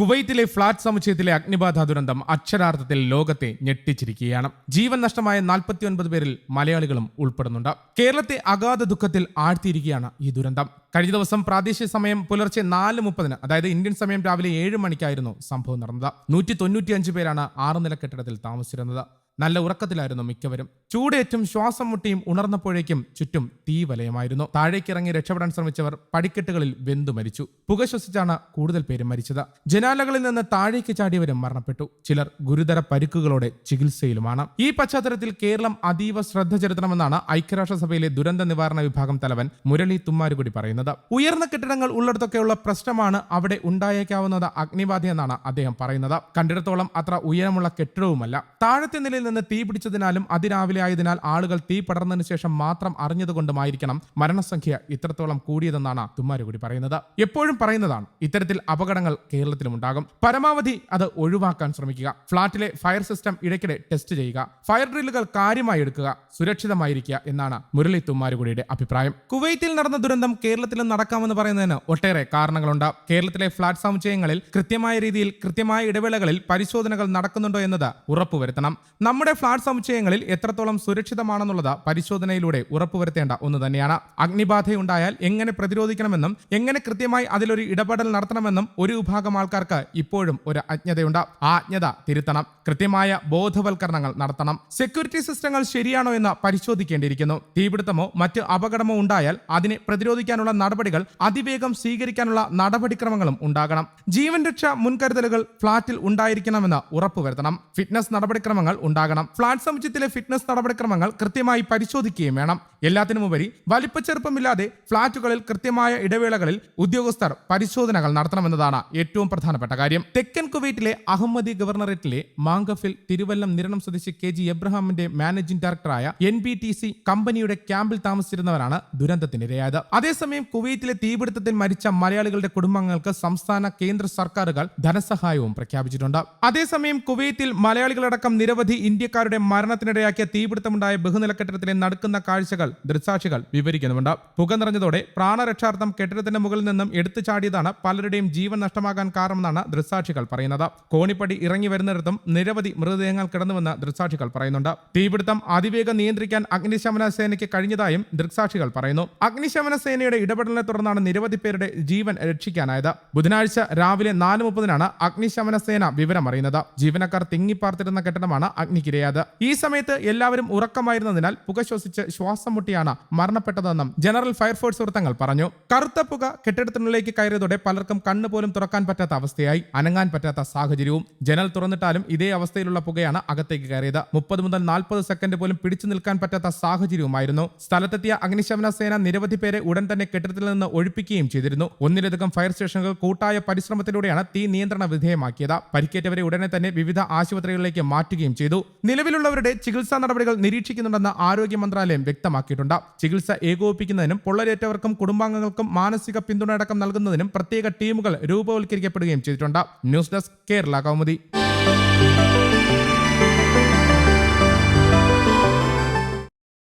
കുവൈത്തിലെ flat സമുച്ചയത്തിലെ അഗ്നിബാധ ദുരന്തം അക്ഷരാർത്ഥത്തിൽ ലോകത്തെ ഞെട്ടിച്ചിരിക്കുകയാണ്. ജീവൻ നഷ്ടമായ 49 പേരിൽ മലയാളികളും ഉൾപ്പെടുന്നുണ്ട്. കേരളത്തെ അഗാധ ദുഃഖത്തിൽ ആഴ്ത്തിയിരിക്കുകയാണ് ഈ ദുരന്തം. കഴിഞ്ഞ ദിവസം പ്രാദേശിക സമയം പുലർച്ചെ നാല് മുപ്പതിന് അതായത് ഇന്ത്യൻ സമയം രാവിലെ ഏഴ് മണിക്കായിരുന്നു സംഭവം നടന്നത്. നൂറ്റി തൊണ്ണൂറ്റിയഞ്ച് പേരാണ് ആറ് നില കെട്ടിടത്തിൽ താമസിച്ചിരുന്നത്. നല്ല ഉറക്കത്തിലായിരുന്നു മിക്കവരും. ചൂടേറ്റും ശ്വാസം മുട്ടിയും ഉണർന്നപ്പോഴേക്കും ചുറ്റും തീവലയമായിരുന്നു. താഴേക്കിറങ്ങി രക്ഷപ്പെടാൻ ശ്രമിച്ചവർ പടിക്കെട്ടുകളിൽ വെന്തു മരിച്ചു. പുക ശ്വസിച്ചാണ് കൂടുതൽ പേരും മരിച്ചത്. ജനാലകളിൽ നിന്ന് താഴേക്ക് ചാടിയവരും മരണപ്പെട്ടു. ചിലർ ഗുരുതര പരിക്കുകളോടെ ചികിത്സയിലുമാണ്. ഈ പശ്ചാത്തലത്തിൽ കേരളം അതീവ ശ്രദ്ധ ചെലുത്തണമെന്നാണ് ഐക്യരാഷ്ട്രസഭയിലെ ദുരന്ത നിവാരണ വിഭാഗം തലവൻ മുരളി തുമ്മാരുകുടി പറയുന്നത്. ഉയർന്ന കെട്ടിടങ്ങൾ ഉള്ളിടത്തൊക്കെയുള്ള പ്രശ്നമാണ് അവിടെ ഉണ്ടായേക്കാവുന്നത് അഗ്നിബാധ എന്നാണ് അദ്ദേഹം പറയുന്നത്. കണ്ടിടത്തോളം അത്ര ഉയരമുള്ള കെട്ടിടവുമല്ല. താഴത്തെ നിലയിൽ നിന്ന് തീ പിടിച്ചതിനാലും അതിരാവിലെ ആയതിനാൽ ആളുകൾ തീ പടർന്നതിന് ശേഷം മാത്രം അറിഞ്ഞതുകൊണ്ടുമായിരിക്കണം മരണസംഖ്യ ഇത്രത്തോളം കൂടിയതെന്നാണ് തുമ്മാരുകുടി പറയുന്നത്. എപ്പോഴും പറയുന്നതാണ്. ഇത്തരത്തിൽ അപകടങ്ങൾ കേരളത്തിലും ഉണ്ടാകും പരമാവധി അത് ഒഴിവാക്കാൻ ശ്രമിക്കുക. ഫ്ളാറ്റിലെ ഫയർ സിസ്റ്റം ഇടയ്ക്കിടെ ടെസ്റ്റ് ചെയ്യുക. ഫയർ ഡ്രില്ലുകൾ കാര്യമായി എടുക്കുക. സുരക്ഷിതമായിരിക്കുക എന്നാണ് മുരളി തുമ്മാരുകുടിയുടെ അഭിപ്രായം. കുവൈത്തിൽ നടന്ന ദുരന്തം കേരളത്തിലും നടക്കാമെന്ന് പറയുന്നതിന് ഒട്ടേറെ കാരണങ്ങളുണ്ട്. കേരളത്തിലെ ഫ്ളാറ്റ് സമുച്ചയങ്ങളിൽ കൃത്യമായ രീതിയിൽ കൃത്യമായ ഇടവേളകളിൽ പരിശോധനകൾ നടക്കുന്നുണ്ടോ എന്നത് ഉറപ്പുവരുത്തണം. നമ്മുടെ ഫ്ളാറ്റ് സമുച്ചയങ്ങളിൽ എത്രത്തോളം സുരക്ഷിതമാണെന്നുള്ളത് പരിശോധനയിലൂടെ ഉറപ്പുവരുത്തേണ്ട ഒന്ന് തന്നെയാണ്. അഗ്നിബാധയുണ്ടായാൽ എങ്ങനെ പ്രതിരോധിക്കണമെന്നും എങ്ങനെ കൃത്യമായി അതിലൊരു ഇടപെടൽ നടത്തണമെന്നും ഒരു വിഭാഗം ആൾക്കാർക്ക് ഇപ്പോഴും ഒരു അജ്ഞതയുണ്ട്. ആ അജ്ഞത തിരുത്തണം. കൃത്യമായ ബോധവൽക്കരണങ്ങൾ നടത്തണം. സെക്യൂരിറ്റി സിസ്റ്റങ്ങൾ ശരിയാണോ എന്ന് പരിശോധിക്കേണ്ടിയിരിക്കുന്നു. തീപിടുത്തമോ മറ്റ് അപകടമോ ഉണ്ടായാൽ അതിനെ പ്രതിരോധിക്കാനുള്ള നടപടികൾ അതിവേഗം സ്വീകരിക്കാനുള്ള നടപടിക്രമങ്ങളും ഉണ്ടാകണം. ജീവൻ രക്ഷാ മുൻകരുതലുകൾ ഫ്ളാറ്റിൽ ഉണ്ടായിരിക്കണമെന്ന് ഉറപ്പുവരുത്തണം. ഫിറ്റ്നസ് നടപടിക്രമങ്ങൾ ഉണ്ടാകണം. ഫ്ളാറ്റ് സമുച്ചയത്തിലെ ഫിറ്റ്നസ് നടപടിക്രമങ്ങൾ കൃത്യമായി പരിശോധിക്കുകയും വേണം. എല്ലാത്തിനുമുപരി വലിപ്പച്ചെറുപ്പമില്ലാതെ ഫ്ളാറ്റുകളിൽ കൃത്യമായ ഇടവേളകളിൽ ഉദ്യോഗസ്ഥർ പരിശോധനകൾ നടത്തണമെന്നതാണ് ഏറ്റവും പ്രധാനപ്പെട്ട കാര്യം. തെക്കൻ കുവൈറ്റിലെ അഹമ്മദി ഗവർണറേറ്റിലെ മാങ്കഫിൽ തിരുവല്ലം നിരണം സ്വദേശി കെ ജി എബ്രഹാമിന്റെ മാനേജിംഗ് ഡയറക്ടറായ എൻ ബി ടി സി കമ്പനിയുടെ ക്യാമ്പിൽ താമസിച്ചിരുന്നവരാണ് ദുരന്തത്തിനിരയായത്. അതേസമയം കുവൈറ്റിലെ തീപിടുത്തത്തിൽ മരിച്ച മലയാളികളുടെ കുടുംബങ്ങൾക്ക് സംസ്ഥാന കേന്ദ്ര സർക്കാരുകൾ ധനസഹായവും പ്രഖ്യാപിച്ചിട്ടുണ്ട്. അതേസമയം കുവൈത്തിൽ മലയാളികളടക്കം നിരവധി ഇന്ത്യക്കാരുടെ മരണത്തിനിടയാക്കിയ തീപിടുത്തമുണ്ടായ ബഹുനില കെട്ടിടത്തിലെ നടക്കുന്ന കാഴ്ചകൾ ദൃക്സാക്ഷികൾ വിവരിക്കുന്നുണ്ട് പുക നിറഞ്ഞതോടെ പ്രാണരക്ഷാർത്ഥം കെട്ടിടത്തിന്റെ മുകളിൽ നിന്നും എടുത്തു ചാടിയതാണ് പലരുടെയും ജീവൻ നഷ്ടമാകാൻ കാരണമെന്നാണ് ദൃക്സാക്ഷികൾ പറയുന്നത്. കോണിപ്പടി ഇറങ്ങി വരുന്നിടത്തും നിരവധി മൃതദേഹങ്ങൾ കിടന്നുവെന്ന് ദൃക്സാക്ഷികൾ പറയുന്നുണ്ട്. തീപിടുത്തം അതിവേഗം നിയന്ത്രിക്കാൻ അഗ്നിശമന സേനയ്ക്ക് കഴിഞ്ഞതായും ദൃക്സാക്ഷികൾ പറയുന്നു. അഗ്നിശമന സേനയുടെ ഇടപെടലിനെ തുടർന്നാണ് നിരവധി പേരുടെ ജീവൻ രക്ഷിക്കാനായത്. ബുധനാഴ്ച രാവിലെ നാല് മുപ്പതിനാണ് അഗ്നിശമന സേന വിവരം അറിയുന്നത്. ജീവനക്കാർ തിങ്ങിപ്പാർത്തിരുന്ന കെട്ടിടമാണ് അഗ്നിക്കിരയാത് ഈ സമയത്ത് എല്ലാവരും ഉറക്കമായിരുന്നതിനാൽ പുക ശ്വസിച്ച് ശ്വാസം മുട്ടിയാണ് മരണപ്പെട്ടതെന്നും ജനറൽ ഫയർഫോഴ്സ് വൃത്തങ്ങൾ പറഞ്ഞു. കറുത്ത പുക കെട്ടിടത്തിനുള്ളിലേക്ക് കയറിയതോടെ പലർക്കും കണ്ണു പോലും തുറക്കാൻ പറ്റാത്ത അവസ്ഥയായി. അനങ്ങാൻ പറ്റാത്ത സാഹചര്യവും. ജനൽ തുറന്നിട്ടാലും ഇതേ അവസ്ഥയിലുള്ള പുകയാണ് അകത്തേക്ക് കയറിയത്. മുപ്പത് മുതൽ നാൽപ്പത് സെക്കൻഡ് പോലും പിടിച്ചു നിൽക്കാൻ പറ്റാത്ത സാഹചര്യവുമായിരുന്നു. സ്ഥലത്തെത്തിയ അഗ്നിശമന സേന നിരവധി പേരെ ഉടൻ തന്നെ കെട്ടിടത്തിൽ നിന്ന് ഒഴിപ്പിക്കുകയും ചെയ്തിരുന്നു. ഒന്നിലധികം ഫയർ സ്റ്റേഷനുകൾ കൂട്ടായ പരിശ്രമത്തിലൂടെയാണ് തീ നിയന്ത്രണ വിധേയമാക്കിയത്. പരിക്കേറ്റവരെ ഉടനെ തന്നെ വിവിധ ആശുപത്രികളിലേക്ക് മാറ്റുകയും ചെയ്തു. നിലവിലുള്ളവരുടെ ചികിത്സാ നടപടികൾ നിരീക്ഷിക്കുന്നുണ്ടെന്ന് ആരോഗ്യ മന്ത്രാലയം വ്യക്തമാക്കിയിട്ടുണ്ട്. ചികിത്സ ഏകോപിപ്പിക്കുന്നതിനും പൊള്ളലേറ്റവർക്കും കുടുംബാംഗങ്ങൾക്കും മാനസിക പിന്തുണ അടക്കം നൽകുന്നതിനും പ്രത്യേക ടീമുകൾ രൂപവൽക്കരിക്കപ്പെടുകയും ചെയ്തിട്ടുണ്ട്. News desk Kerala Kaumudi.